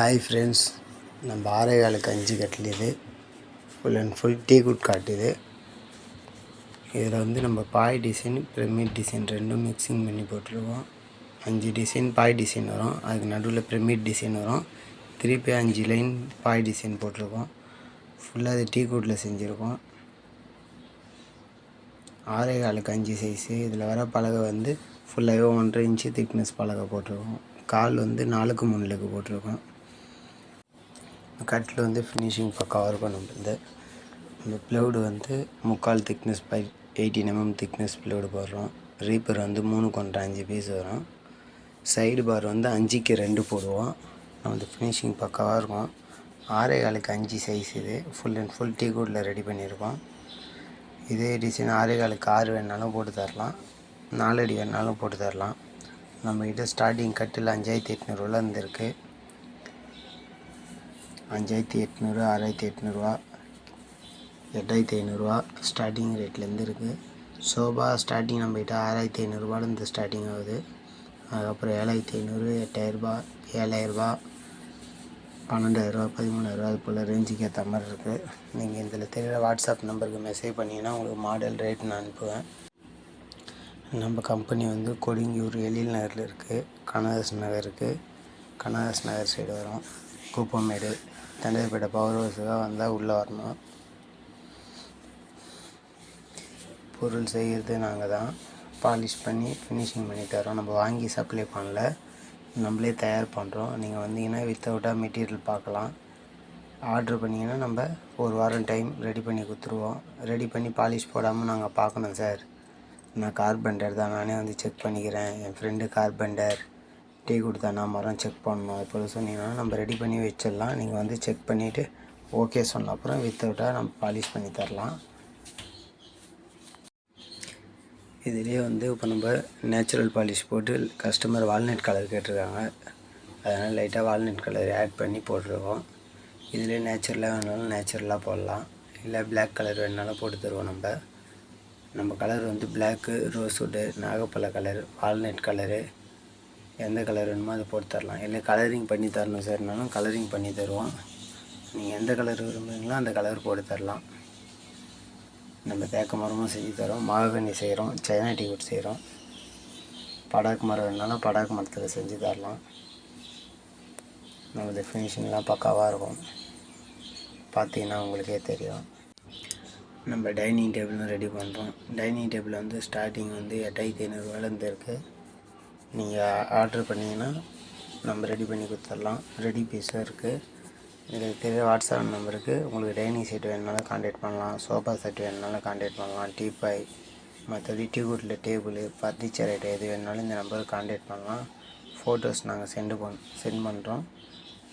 Hi friends நம்ம ஆரேகாலுக்கு அஞ்சு கட்டில் இது full and full teak wood காட்டுது. இதில் வந்து நம்ம பாய் டிசைன் பிரமிட் டிசைன் ரெண்டும் மிக்சிங் பண்ணி போட்டிருக்கோம் அஞ்சு டிசைன் பாய் டிசைன் வரும். அதுக்கு நடுவில் பிரமிட் டிசைன் வரும். திருப்பி அஞ்சு லைன் பாய் டிசைன் போட்டிருக்கோம். ஃபுல்லாக அது டீ குட்டில் செஞ்சுருக்கோம். ஆறே காலுக்கு அஞ்சு சைஸு இதில் வர பலகை வந்து ஃபுல்லாகவே ஒன்றரை இன்ச்சு திக்னஸ் பலகை போட்டிருக்கோம். கால் வந்து நாலுக்கு மூணுலுக்கு போட்டிருக்கோம். கட்டில் வந்து ஃபினிஷிங் பக்காவாக இருக்கும் நம்மளது இந்த ப்ளவுடு வந்து முக்கால் thickness by eighteen mm thickness plywood போடுறோம். ரீப்பர் வந்து மூணு கொண்ட அஞ்சு பீஸ் வரும். சைடு பார் வந்து அஞ்சுக்கு ரெண்டு போடுவோம். நம்மளது ஃபினிஷிங் பக்காவாக இருக்கும் ஆறே காலுக்கு அஞ்சு சைஸ் இது. ஃபுல் அண்ட் ஃபுல் டீ கூட்டில் ரெடி பண்ணியிருக்கோம். இதே டிசைன் ஆறே காலுக்கு ஆறு வேணாலும் போட்டு தரலாம். நாலடி வேணாலும் போட்டு தரலாம். நம்மக்கிட்ட ஸ்டார்டிங் கட்டில் அஞ்சாயிரத்தி எட்நூறுவா இருந்திருக்கு. அஞ்சாயிரத்தி எட்நூறு ஆறாயிரத்தி எட்நூறுவா எட்டாயிரத்தி ஐநூறுரூவா ஸ்டார்டிங் ரேட்லேருந்து இருக்குது சோபா ஸ்டார்டிங் நம்மகிட்ட ஆறாயிரத்தி ஐநூறுரூவாலேருந்து ஸ்டார்டிங் ஆகுது. அதுக்கப்புறம் ஏழாயிரத்தி ஐநூறு எட்டாயிரரூபா ஏழாயிரரூபா பன்னெண்டாயிரரூபா பதிமூணாயிரரூபா அது போல் ரேஞ்சுக்கு ஏற்ற மாதிரி இருக்குது நீங்கள் இதில் தெரியிற வாட்ஸ்அப் நம்பருக்கு மெசேஜ் பண்ணிங்கன்னா உங்களுக்கு மாடல் ரேட் நான் அனுப்புவேன். நம்ம கம்பெனி வந்து கொடுங்கியூர் எழில் நகரில் இருக்குது கனதாஸ் நகர் இருக்குது கனதாஸ் நகர் சைடு வரும். கூப்பமேடு தண்டையப்பேட்டை பவர் ஹவுஸுக்காக வந்தால் உள்ளே வரணும். பொருள் செய்கிறது நாங்கள் தான். பாலிஷ் பண்ணி ஃபினிஷிங் பண்ணி தரோம் நம்ம வாங்கி சப்ளை பண்ணல. நம்மளே தயார் பண்ணுறோம் நீங்கள் வந்தீங்கன்னா வித்தவுட்டாக மெட்டீரியல் பார்க்கலாம். ஆர்ட்ரு பண்ணிங்கன்னா நம்ம ஒரு வாரம் டைம் ரெடி பண்ணி கொடுத்துருவோம். ரெடி பண்ணி பாலிஷ் போடாமல் நாங்கள் பார்க்கணும் சார் நான் கார்பெண்டர் தான். நானே வந்து செக் பண்ணிக்கிறேன். என் ஃப்ரெண்டு கார்பெண்டர் டீ கொடுத்தானா மரம் செக் பண்ணணும். அது போல் சொன்னீங்கன்னா நம்ம ரெடி பண்ணி வச்சிடலாம். நீங்கள் வந்து செக் பண்ணிவிட்டு ஓகே சொன்ன அப்புறம் வித்தவுட்டாக நம்ம பாலிஷ் பண்ணி தரலாம். இதுலேயே வந்து இப்போ நம்ம நேச்சுரல் பாலிஷ் போட்டு கஸ்டமர் வால்நட் கலர் கேட்டிருக்காங்க. அதனால் லைட்டாக வால்நட் கலர் ஆட் பண்ணி போட்டிருக்கோம். இதுலேயே நேச்சுரலாக வேணாலும் நேச்சுரலாக போடலாம். இல்லை பிளாக் கலர் வேணாலும் போட்டு தருவோம் நம்ம. நம்ம கலர் வந்து பிளாக்கு ரோஸ்வுட்டு நாகப்பழ கலர் வால்நட் கலரு எந்த கலர் வேணுமோ அதை போட்டு தரலாம். இல்லை கலரிங் பண்ணி தரணும் சார்னாலும் கலரிங் பண்ணி தருவோம். நீங்கள் எந்த கலர் விரும்புகிறீங்களோ அந்த கலர் போட்டு தரலாம். நம்ம தேக்க மரமும் செஞ்சு தரோம். மாகனி செய்கிறோம் சைனா டிக்கெட் செய்கிறோம் படாக்கு மரம் வேணாலும் படாக்கு மரத்தில் செஞ்சு தரலாம். நம்மளது ஃபினிஷிங்லாம் பக்காவாக இருக்கும். பார்த்தீங்கன்னா உங்களுக்கே தெரியும். நம்ம டைனிங் டேபிளும் ரெடி பண்ணுறோம் டைனிங் டேபிள் வந்து ஸ்டார்டிங் வந்து எட்டாயிரத்தி ஐநூறுரூவாலேருந்து இருக்குது நீங்கள் ஆர்டர் பண்ணிங்கன்னா நம்ம ரெடி பண்ணி கொடுத்துடலாம். ரெடி பீஸும் இருக்குது இதில் தெரிய வாட்ஸ்அப் நம்பருக்கு உங்களுக்கு டைனிங் செட் வேணுனாலும் காண்டாக்ட் பண்ணலாம். சோஃபா செட் வேணுனாலும் காண்டாக்ட் பண்ணலாம். டீபாய் மற்றபடி டீ டேபிள் ஃபர்னிச்சர் ஐட்டம் எது வேணுனாலும் இந்த நம்பருக்கு காண்டாக்ட் பண்ணலாம். ஃபோட்டோஸ் நாங்கள் சென்டு பண் சென்ட் பண்ணுறோம்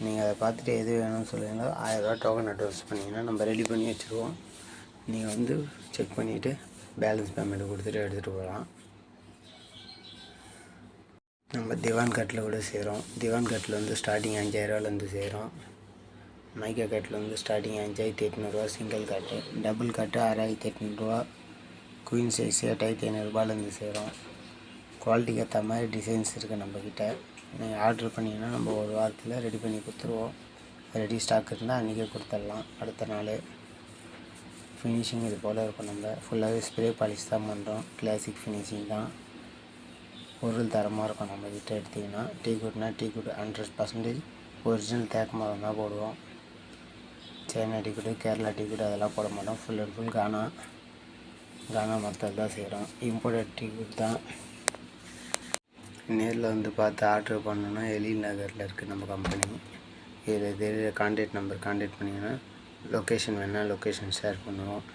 நீங்கள் அதை பார்த்துட்டு எது வேணும்னு சொல்லுங்கள் ஆயிரரூவா டோக்கன் அட்வான்ஸ் பண்ணிங்கன்னா நம்ம ரெடி பண்ணி வச்சுருவோம். நீங்கள் வந்து செக் பண்ணிவிட்டு பேலன்ஸ் பேமெண்ட் கொடுத்துட்டு எடுத்துகிட்டு போகலாம். நம்ம திவான் கட்டில் கூட செய்கிறோம். திவான் கட்டில் வந்து ஸ்டார்டிங் அஞ்சாயிரரூவாலேருந்து செய்கிறோம். மைக்கா கட்டில் வந்து ஸ்டார்டிங் அஞ்சாயிரத்தி எட்நூறுரூவா சிங்கிள் கட்டு டபுள் கட்டு ஆறாயிரத்தி எட்நூறுரூவா குயின் சைஸ் எட்டாயிரத்தி ஐநூறுரூபாலேருந்து செய்கிறோம். குவாலிட்டிக்கு ஏற்ற மாதிரி டிசைன்ஸ் இருக்குது நம்மக்கிட்ட நீங்கள் ஆர்டர் பண்ணிங்கன்னா நம்ம ஒரு வாரத்தில் ரெடி பண்ணி கொடுத்துருவோம். ரெடி ஸ்டாக் இருந்தால் அன்றைக்கே கொடுத்துடலாம். அடுத்த நாள் ஃபினிஷிங் இது போல் இருக்கும் நம்ம. ஃபுல்லாகவே ஸ்ப்ரே பாலிஷ் தான் பண்ணுறோம் கிளாசிக் ஃபினிஷிங் தான். பொருள் தரமாக இருக்கும். நம்ம கிட்ட எடுத்திங்கன்னா tea குட்னா teak wood hundred percentage original தேக்க மரம் தான் போடுவோம். China teak wood Kerala teak wood அதெல்லாம் போட மாட்டோம். ஃபுல் அண்ட் ஃபுல் கானா கானா மரத்தில் தான் செய்கிறோம் இம்போர்ட்டட் டீ குட் தான். நேரில் வந்து பார்த்து ஆர்டர் பண்ணோன்னா எழில் நகரில் இருக்குது நம்ம கம்பெனி இதில் தெரியுற கான்டாக்ட் நம்பர் கான்டாக்ட் பண்ணிங்கன்னா லொக்கேஷன் வேணால் லொக்கேஷன் ஷேர் பண்ணுவோம்.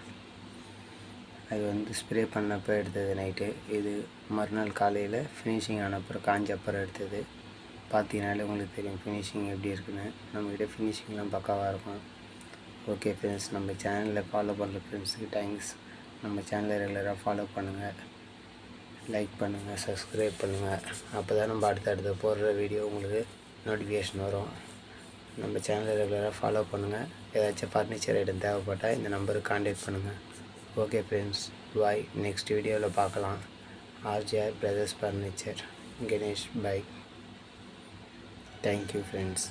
அது வந்து ஸ்ப்ரே பண்ணப்போ எடுத்தது நைட்டு இது மறுநாள் காலையில் ஃபினிஷிங் ஆனப்புறம் காஞ்ச அப்புறம் எடுத்தது. பார்த்தீங்கனாலே உங்களுக்கு தெரியும் ஃபினிஷிங் எப்படி இருக்குன்னு. நம்மக்கிட்ட ஃபினிஷிங்லாம் பக்காவாக இருக்கும். ஓகே ஃப்ரெண்ட்ஸ் நம்ம சேனலில் ஃபாலோ பண்ணுற ஃப்ரெண்ட்ஸுக்கு தேங்க்ஸ் நம்ம சேனலை ரெகுலராக ஃபாலோ பண்ணுங்கள் லைக் பண்ணுங்கள் சப்ஸ்கிரைப் பண்ணுங்கள் அப்போ தான் நம்ம அடுத்த போடுற வீடியோ உங்களுக்கு நோட்டிஃபிகேஷன் வரும். நம்ம சேனலை ரெகுலராக ஃபாலோ பண்ணுங்கள் ஏதாச்சும் ஃபர்னிச்சர் ஐட்டம் தேவைப்பட்டால் இந்த நம்பருக்கு கான்டாக்ட் பண்ணுங்கள் ஓகே ஃப்ரெண்ட்ஸ் பாய் நெக்ஸ்ட் வீடியோவில் பார்க்கலாம். RGR brothers furniture Ganesh bye thank you friends